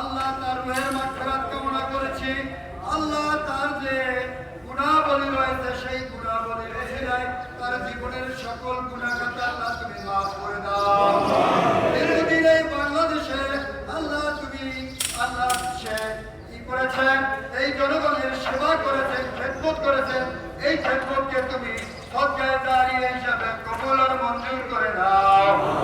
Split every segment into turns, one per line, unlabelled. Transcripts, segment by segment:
আল্লাহ তার রুহের মাগফিরাত কামনা করেছি। আল্লাহ তার যে গুণাবলী রয়েছে, সেই গুণাবলী রেখে যায় তার জীবনের সকল গুণাগাতা আল্লাহ তুমি মাফ করে দাও। দীর্ঘদিন এই বাংলাদেশে আল্লাহ তুমি আল্লাহ সে কি করেছেন? এই জনগণের সেবা করেছেন, খেদমত করেছেন। এই খেদমতকে তুমি সজ্জায় দাঁড়িয়ে হিসাবে কবুল আর মঞ্জুর করে নাও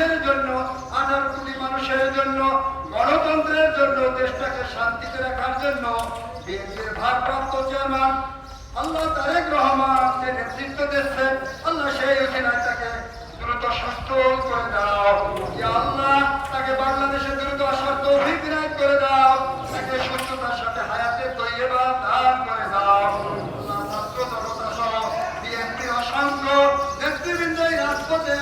মানুষের জন্য, আঠারো কোটি মানুষের জন্য, গণতন্ত্রের জন্য, দেশটাকে শান্তিতে রাখার জন্য বিএনপির ভারপ্রাপ্ত চেয়ারম্যান আল্লাহ তারেক রহমান নেতৃত্ব দিচ্ছে আল্লাহ সেই অধিনায়কটাকে দ্রুত সুস্থ করে দাও। আল্লাহ তাকে বাংলাদেশে দ্রুত আসার তৌফিক নায়ক করে দাও, তাকে সুস্থতার সাথে হায়াতে তৈবা দান করে দাও। আল্লাহ ছাত্র জনতা সহ বিএনপি অসংখ্য নেতৃবৃন্দ এই রাজপথে